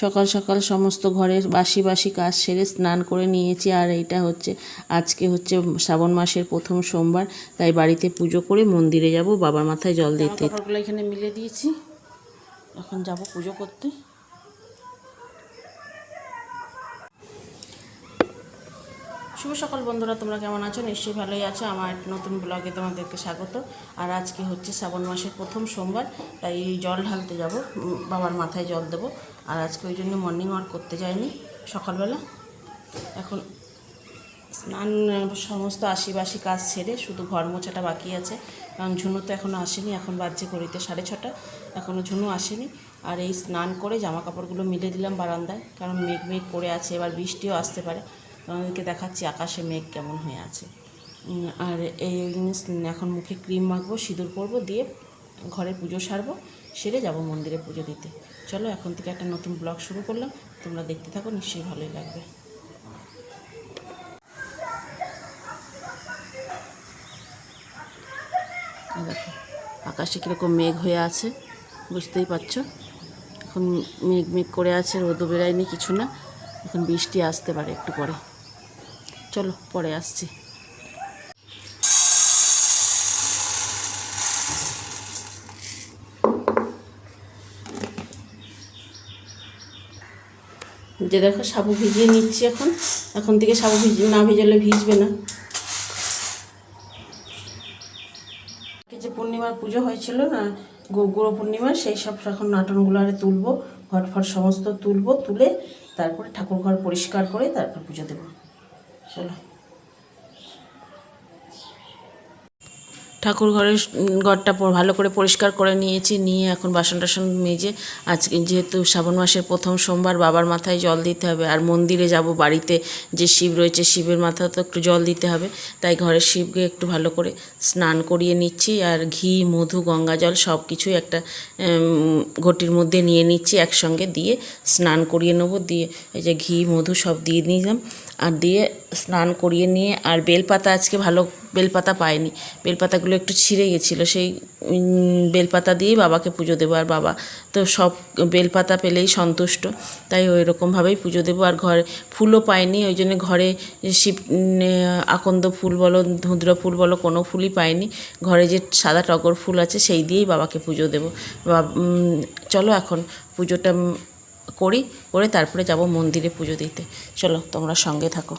সকাল সকাল সমস্ত ঘরের বাসি বাসি কাজ সেরে স্নান করে নিয়েছি। আর এইটা হচ্ছে আজকে হচ্ছে শ্রাবণ মাসের প্রথম সোমবার তাই বাড়িতে পুজো করে মন্দিরে যাব বাবার মাথায় জল দিতে। এখানে মিলে দিয়েছি। এখন যাব পুজো করতে। শুভ সকাল বন্ধুরা তোমরা কেমন আছো? নিশ্চয়ই ভালোই আছো। আমার নতুন ব্লগে তোমাদেরকে স্বাগত। আর আজকে হচ্ছে শ্রাবণ মাসের প্রথম সোমবার তাই জল ঢালতে যাব। বাবার মাথায় জল দেবো। আর আজকে ওই জন্য মর্নিং ওয়াক করতে যাইনি, সকালবেলা। এখন স্নান, সমস্ত আশিবাসি কাজ ছেড়ে শুধু ঘর মোছাটা বাকি আছে। কারণ ঝুনু তো এখনও আসেনি, এখন বাজছে করিতে সাড়ে ছটা। এখনও ঝুনু আসেনি। আর এই স্নান করে জামা কাপড়গুলো মিলে দিলাম বারান্দায়, কারণ মেঘ মেঘ করে আছে, এবার বৃষ্টিও আসতে পারে। আমাদেরকে দেখাচ্ছি আকাশে মেঘ কেমন হয়ে আছে। আর এই, এখন মুখে ক্রিম মাখবো, সিঁদুর পরবো, দিয়ে ঘরে পুজো সারবো। সেরে যাব মন্দিরে পুজো দিতে। চলো, এখন থেকে একটা নতুন ব্লগ শুরু করলাম। তোমরা দেখতে থাকো, নিশ্চয়ই ভালোই লাগবে। দেখো, আকাশে কীরকম মেঘ হয়ে আছে, বুঝতেই পারছ? এখন মেঘ মেঘ করে আছে, রোদও বেরায়নি, কিছু না। এখন বৃষ্টি আসতে পারে একটু পরে। চলো, পরে আসছি। যে দেখো সাবু ভিজিয়ে নিচ্ছি এখন। এখন থেকে সাবু ভিজিয়ে না ভিজালে ভিজবে না। যে পূর্ণিমার পুজো হয়েছিল না গো- পূর্ণিমা, সেই সব এখন নাটনগুলো আরে তুলবো ঘট ফট সমস্ত তুলবো, তুলে তারপরে ঠাকুর ঘর পরিষ্কার করে তারপর পুজো দেবো। চলো। ঠাকুর ঘরের ঘরটা ভালো করে পরিষ্কার করে নিয়েছি, নিয়ে এখন বাসন টাসন মেজে আজকে যেহেতু শ্রাবণ মাসের প্রথম সোমবার, বাবার মাথায় জল দিতে হবে আর মন্দিরে যাব, বাড়িতে যে শিব রয়েছে শিবের মাথায় তো একটু জল দিতে হবে, তাই ঘরের শিবকে একটু ভালো করে স্নান করিয়ে নিচ্ছি আর ঘি, মধু, গঙ্গা জল সব কিছুই একটা ঘটির মধ্যে নিয়ে নিচ্ছি একসঙ্গে দিয়ে স্নান করিয়ে নেব, দিয়ে এই যে ঘি, মধু সব দিয়ে নিলাম আর দিয়ে স্নান করিয়ে নিয়ে আর বেলপাতা আজকে ভালো বেলপাতা পায়নি। বেলপাতাগুলো একটু ছিঁড়ে গেছিল। সেই বেলপাতা দিয়েই বাবাকে পুজো দেবো। আর বাবা তো সব বেলপাতা পেলেই সন্তুষ্ট। তাই ওই রকমভাবেই পুজো দেবো। আর ঘরে ফুলও পাইনি ওই জন্য ঘরে শিব আকন্দ ফুল বলো, ধুদ্র ফুল বলো, কোনো ফুলই পাইনি ঘরে যে সাদা টগর ফুল আছে, সেই দিয়েই বাবাকে পুজো দেবো। চলো এখন পুজোটা করি। করে তারপরে যাব মন্দিরে পুজো দিতে। চলো, তোমরা সঙ্গে থাকো।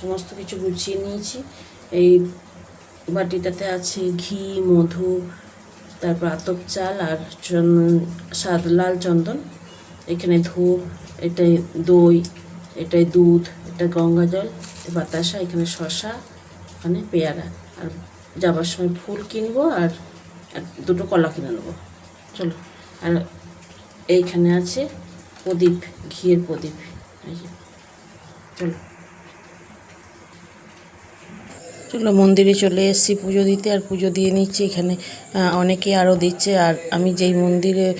সমস্ত কিছু গুছিয়ে নিয়েছি। এই বাটিটাতে আছে ঘি, মধু, তারপর আতপ চাল আর সাদ লাল চন্দন। এখানে ধূপ এটাই দই, এটাই দুধ, এটা গঙ্গা জল, বাতাসা, এখানে শশা এখানে পেয়ারা। আর যাবার সময় ফুল কিনবো আর দুটো কলা কিনে নেব। চলো, আর এইখানে আছে প্রদীপ, ঘিয়ের প্রদীপ। চলো চলো মন্দিরে চলে এসেছি, পুজো দিতে আর পুজো দিয়ে নিচ্ছি। এখানে অনেকে আরও দিচ্ছে আর আমি যেই মন্দিরে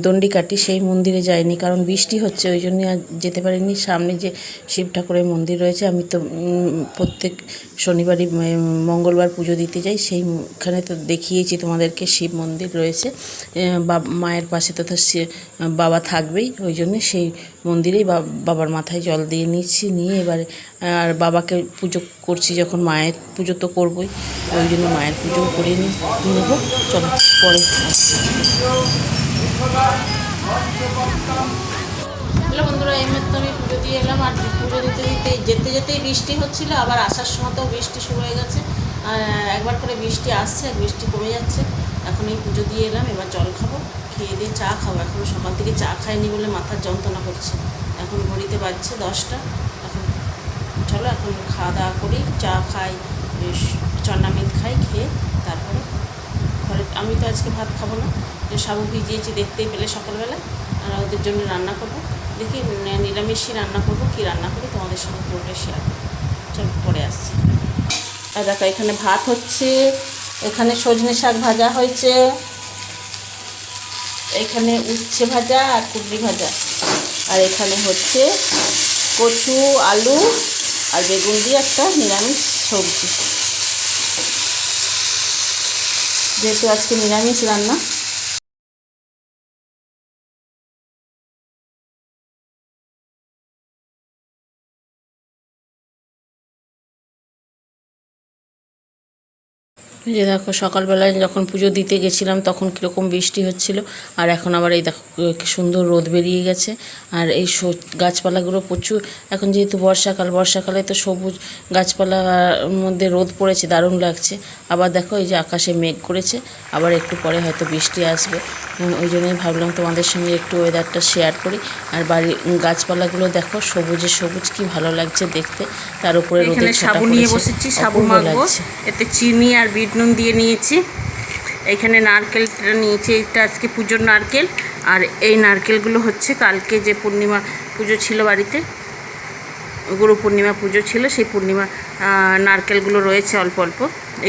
দণ্ডি কাটি সেই মন্দিরে যাইনি কারণ বৃষ্টি হচ্ছে, ওই জন্য আর যেতে পারিনি। সামনে যে শিব ঠাকুরের মন্দির রয়েছে, আমি তো প্রত্যেক শনিবারই মঙ্গলবার পুজো দিতে যাই। সেইখানে তো দেখিয়েছি তোমাদেরকে শিব মন্দির রয়েছে। বা- মায়ের পাশে তথা বাবা থাকবেই, ওই জন্য সেই মন্দিরেই বাবার মাথায় জল দিয়ে নিচ্ছি, নিয়ে এবারে, আর বাবাকে পুজো করছি যখন মায়ের পুজো তো করবই, ওই জন্য মায়ের পুজো করে নেব, চলো পরে। হ্যালো বন্ধুরা, এই মুহূর্তে আমি পুজো দিয়ে এলাম, আর পুজো দিতে দিতে যেতে যেতেই বৃষ্টি হচ্ছিল, আবার আসার সময় তো বৃষ্টি শুরু হয়ে গেছে। করে বৃষ্টি আসছে আর বৃষ্টি কমে যাচ্ছে। এখন এই পুজো দিয়ে এলাম, এবার জল খাব, খেয়ে দিয়ে চা খাব। এখনও সকাল থেকে চা খাইনি বলে মাথার যন্ত্রণা করছে। এখন ঘড়িতে বাজছে দশটা। এখন চলো, এখন খাওয়া দাওয়া করি, চা খাই চন্নামিত খাই, খেয়ে তারপরে ঘরে আমি তো আজকে ভাত খাব না। সাবু ভিজিয়েছি দেখতেই পেলে সকালবেলা। আর ওদের জন্য রান্না করব। দেখি, নিরামিষই রান্না করব, কি রান্না করি তোমাদের সঙ্গে পুরোটা শেয়ার করব। চল, পরে আসছি। আর দেখো, এখানে ভাত হচ্ছে, এখানে সজনে শাক ভাজা হয়েছে, এখানে উচ্ছে ভাজা আর কুবলি ভাজা। আর এখানে হচ্ছে কচু, আলু আর বেগুন দিয়ে একটা নিরামিষ সবজি। যেহেতু আজকে নিরামিষ রান্না যে দেখো, সকালবেলায় যখন পুজো দিতে গেছিলাম, তখন কীরকম বৃষ্টি হচ্ছিল। আর এখন আবার এই দেখো সুন্দর রোদ বেরিয়ে গেছে। আর এই গাছপালাগুলো প্রচুর। এখন যেহেতু বর্ষাকাল, বর্ষাকালে তো সবুজ গাছপালার মধ্যে রোদ পড়েছে, দারুণ লাগছে। আবার দেখো, এই যে আকাশে মেঘ করেছে। আবার একটু পরে হয়তো বৃষ্টি আসবে। ওই জন্যই ভাবলাম তোমাদের সঙ্গে একটু ওয়েদারটা শেয়ার করি। আর বাড়ির গাছপালাগুলো দেখো সবুজে সবুজ কি ভালো লাগছে দেখতে। তার উপরে এখানে সাবু নিয়ে বসেছি সাবু মাখবো। লাগছে। এতে চিনি আর বিট নুন দিয়ে নিয়েছি। এখানে নারকেলটা নিয়েছি এটা আজকে পুজোর নারকেল। আর এই নারকেলগুলো হচ্ছে কালকে যে পূর্ণিমা পুজো ছিল বাড়িতে গুরু পূর্ণিমা পুজো ছিল সেই পূর্ণিমা নারকেলগুলো রয়েছে অল্প অল্প।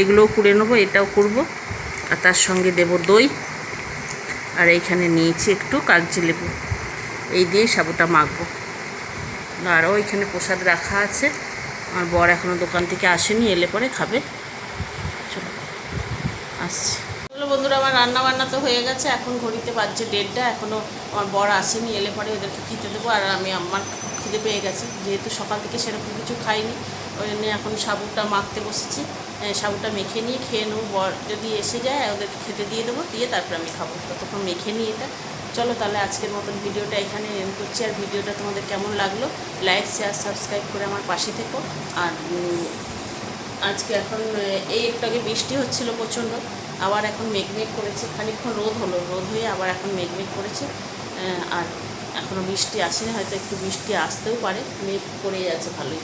এগুলোও কুড়ে নেব এটাও করব আর তার সঙ্গে দেব দই। আর এইখানে নিয়েছি একটু কাগজি লেবু। এই দিয়ে সাবুটা মাখবো। আরও ওইখানে প্রসাদ রাখা আছে। আমার বর এখনও দোকান থেকে আসেনি, এলে পরে খাবে। চলো, আসছি। চলো বন্ধুরা, আমার রান্না বান্না তো হয়ে গেছে। এখন ঘড়িতে বাজছে দেড়টা। এখনও আমার বর আসেনি, এলে পরে ওদেরকে খেতে দেবো। আর আমি আমার খিদে পেয়ে গেছে। যেহেতু সকাল থেকে সেরকম কিছু খাইনি ওই জন্য এখন সাবুটা মাখতে বসেছি। সাবুটা মেখে নিয়ে খেয়ে নেব, বর যদি এসে যায়, ওদেরকে খেতে দিয়ে দেবো, দিয়ে তারপরে আমি খাব। ততক্ষণ মেখে নিই এটা। চলো তাহলে আজকের মতন ভিডিওটা এখানে এন্ড করছি। আর ভিডিওটা তোমাদের কেমন লাগল লাইক শেয়ার সাবস্ক্রাইব করে আমার পাশে থেকো। আর আজকে এখন এই একটু আগে বৃষ্টি হচ্ছিল প্রচণ্ড, আবার এখন মেঘমেঘ করেছে। খানিকক্ষণ রোদ হলো, রোদ হয়ে আবার এখন মেঘমেঘ করেছে। আর এখনও বৃষ্টি আসেনি, হয়তো একটু বৃষ্টি আসতেও পারে। মেঘ করে যাচ্ছে ভালোই।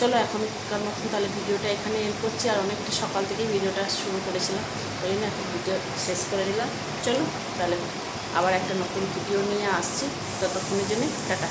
চলো এখনকার মতন তাহলে ভিডিওটা এখানে এন্ড করছি, আর অনেকটা সকাল থেকেই ভিডিওটা শুরু করেছিলাম। ওই জন্য এখন ভিডিও শেষ করে দিলাম চলো তাহলে আবার একটা নতুন ভিডিও নিয়ে আসছি। ততক্ষণের জন্য টাটা।